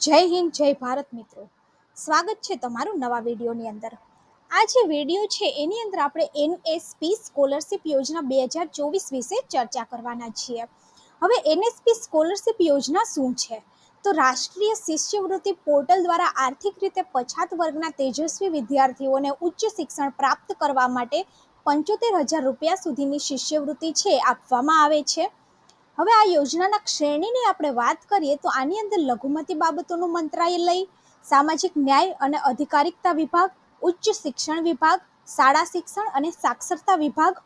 જય હિન્દ, જય ભારત મિત્રો. સ્વાગત છે તમારું નવા વિડીયોની અંદર. આ જે વીડિયો છે, એની અંદર આપણે એનએસપી સ્કોલરશિપ યોજના બે હજાર ચોવીસ વિશે ચર્ચા કરવાના છીએ. હવે એનએસપી સ્કોલરશિપ યોજના શું છે? તો રાષ્ટ્રીય શિષ્યવૃત્તિ પોર્ટલ દ્વારા આર્થિક રીતે પછાત વર્ગના તેજસ્વી વિદ્યાર્થીઓને ઉચ્ચ શિક્ષણ પ્રાપ્ત કરવા માટે પંચોતેર હજાર રૂપિયા સુધીની શિષ્યવૃત્તિ છે, આપવામાં આવે છે. હવે આ યોજનાના શ્રેણીની આપણે વાત કરીએ તો આની અંદર લઘુમતી બાબતોનું મંત્રાલય સામાજિક ન્યાય અને અધિકારિકતા વિભાગ, ઉચ્ચ શિક્ષણ વિભાગ, શાળા શિક્ષણ અને સાક્ષરતા વિભાગ,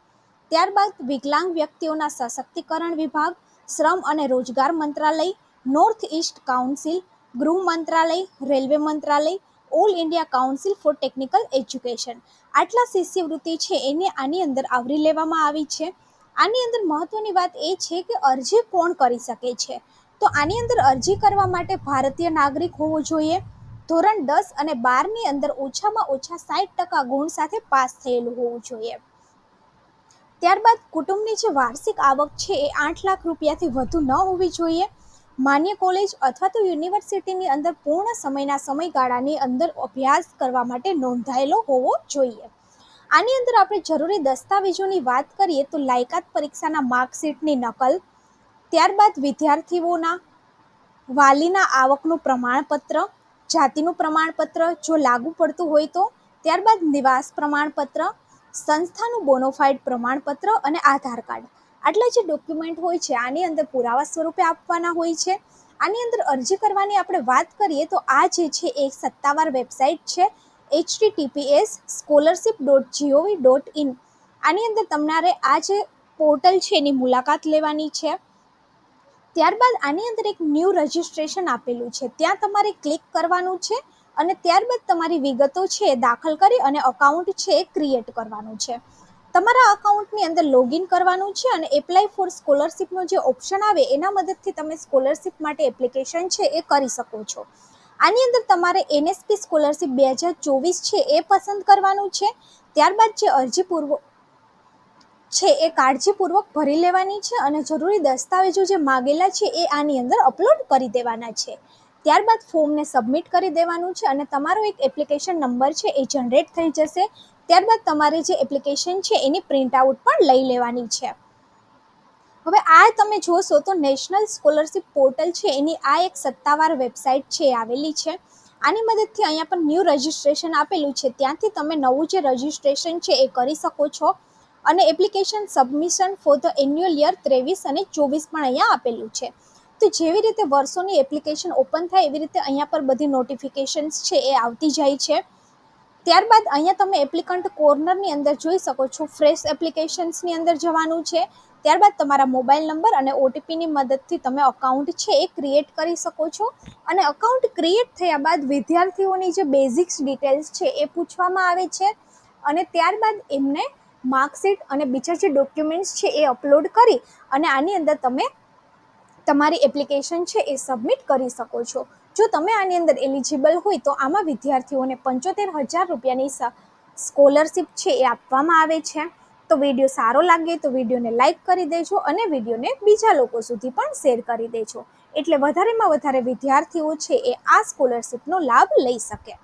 ત્યારબાદ વિકલાંગ વ્યક્તિઓના સશક્તિકરણ વિભાગ, શ્રમ અને રોજગાર મંત્રાલય, નોર્થ ઇસ્ટ કાઉન્સિલ, ગૃહ મંત્રાલય, રેલવે મંત્રાલય, All India Council for Technical Education. આટલા શિષ્યવૃત્તિ છે, એને આની અંદર આવરી લેવામાં આવી છે. આની અંદર મહત્વની વાત એ છે કે અરજી કોણ કરી શકે છે? તો આની અંદર અરજી કરવા માટે ભારતીય નાગરિક હોવો જોઈએ. ધોરણ દસ અને બારની અંદર ઓછામાં ઓછા સાઠ ટકા ગુણ સાથે પાસ થયેલું હોવું જોઈએ. ત્યારબાદ કુટુંબની જે વાર્ષિક આવક છે એ આઠ લાખ રૂપિયાથી વધુ ન હોવી જોઈએ. માન્ય કોલેજ અથવા તો યુનિવર્સિટીની અંદર પૂર્ણ સમયના સમયગાળાની અંદર અભ્યાસ કરવા માટે નોંધાયેલો હોવો જોઈએ. આની અંદર આપણે જરૂરી દસ્તાવેજોની વાત કરીએ તો લાયકાત પરીક્ષાના માર્કશીટની નકલ, ત્યારબાદ વિદ્યાર્થીઓના વાલીના આવકનું પ્રમાણપત્ર, જાતિનું પ્રમાણપત્ર જો લાગુ પડતું હોય તો, ત્યારબાદ નિવાસ પ્રમાણપત્ર, સંસ્થાનું બોનોફાઇડ પ્રમાણપત્ર અને આધાર કાર્ડ. આટલા જે ડોક્યુમેન્ટ હોય છે, આની અંદર પુરાવા સ્વરૂપે આપવાના હોય છે. આની અંદર અરજી કરવાની આપણે વાત કરીએ તો આ જે છે, એ સત્તાવાર વેબસાઇટ છે. HTTPS scholarship dot GOV dot IN. આની અંદર તમારે આ જે પોર્ટલ છે એની મુલાકાત લેવાની છે. ત્યારબાદ આની અંદર એક ન્યૂ રજિસ્ટ્રેશન આપેલું છે. ત્યાં તમારે ક્લિક કરવાનું છે અને ત્યારબાદ તમારી વિગતો છે એ દાખલ કરી અને અકાઉન્ટ છે એ ક્રિએટ કરવાનું છે. તમારા અકાઉન્ટની અંદર લોગિન કરવાનું છે અને એપ્લાય ફોર સ્કોલરશિપનો જે ઓપ્શન આવે એના મદદથી તમે સ્કોલરશિપ માટે એપ્લિકેશન છે એ કરી શકો છો. આની અંદર તમારે એનએસપી સ્કોલરશીપ બે હજાર ચોવીસ છે એ પસંદ કરવાનું છે. ત્યારબાદ જે અરજી પૂર્વ છે એ કાળજીપૂર્વક ભરી લેવાની છે અને જરૂરી દસ્તાવેજો જે માગેલા છે એ આની અંદર અપલોડ કરી દેવાના છે. ત્યારબાદ ફોર્મને સબમિટ કરી દેવાનું છે અને તમારો એક એપ્લિકેશન નંબર છે એ જનરેટ થઈ જશે. ત્યારબાદ તમારે જે એપ્લિકેશન છે એની પ્રિન્ટ આઉટ પણ લઈ લેવાની છે. હવે આ તમે જોશો તો નેશનલ સ્કોલરશિપ પોર્ટલ છે, એની આ એક સત્તાવાર વેબસાઇટ છે આવેલી છે. આની મદદથી અહીંયા પર ન્યૂ રજિસ્ટ્રેશન આપેલું છે. ત્યાંથી તમે નવું જે રજિસ્ટ્રેશન છે, એ કરી શકો છો. અને application submission for the annual year ત્રેવીસ અને ચોવીસ પણ અહીંયા આપેલું છે. તો જેવી રીતે વર્ષોની એપ્લિકેશન ઓપન થાય, એવી રીતે અહીંયા પર બધી નોટિફિકેશન્સ છે, એ આવતી જાય છે. ત્યારબાદ અહીંયા તમે એપ્લિકન્ટ કોર્નરની અંદર જોઈ શકો છો. ફ્રેશ એપ્લિકેશન્સની અંદર જવાનું છે. ત્યારબાદ તમારા મોબાઈલ નંબર અને ઓટીપીની મદદથી તમે અકાઉન્ટ છે એ ક્રિએટ કરી શકો છો. અને અકાઉન્ટ ક્રિએટ થયા બાદ વિદ્યાર્થીઓની જે બેઝિક્સ ડિટેલ્સ છે એ પૂછવામાં આવે છે. અને ત્યારબાદ એમને માર્કશીટ અને બીજા જે ડોક્યુમેન્ટ્સ છે એ અપલોડ કરી અને આની અંદર તમે તમારી એપ્લિકેશન છે એ સબમિટ કરી શકો છો. જો તમે આની અંદર એલિજિબલ હોય તો આમાં વિદ્યાર્થીઓને પંચોતેર હજાર રૂપિયાની સ્કોલરશિપ છે એ આપવામાં આવે છે. તો વીડિયો સારો લાગે તો વિડીયોને લાઇક કરી દેજો અને વિડીયોને બીજા લોકો સુધી પણ શેર કરી દેજો. એટલે વધારેમાં વધારે વિદ્યાર્થીઓ છે એ આ સ્કોલરશીપનો લાભ લઈ શકે.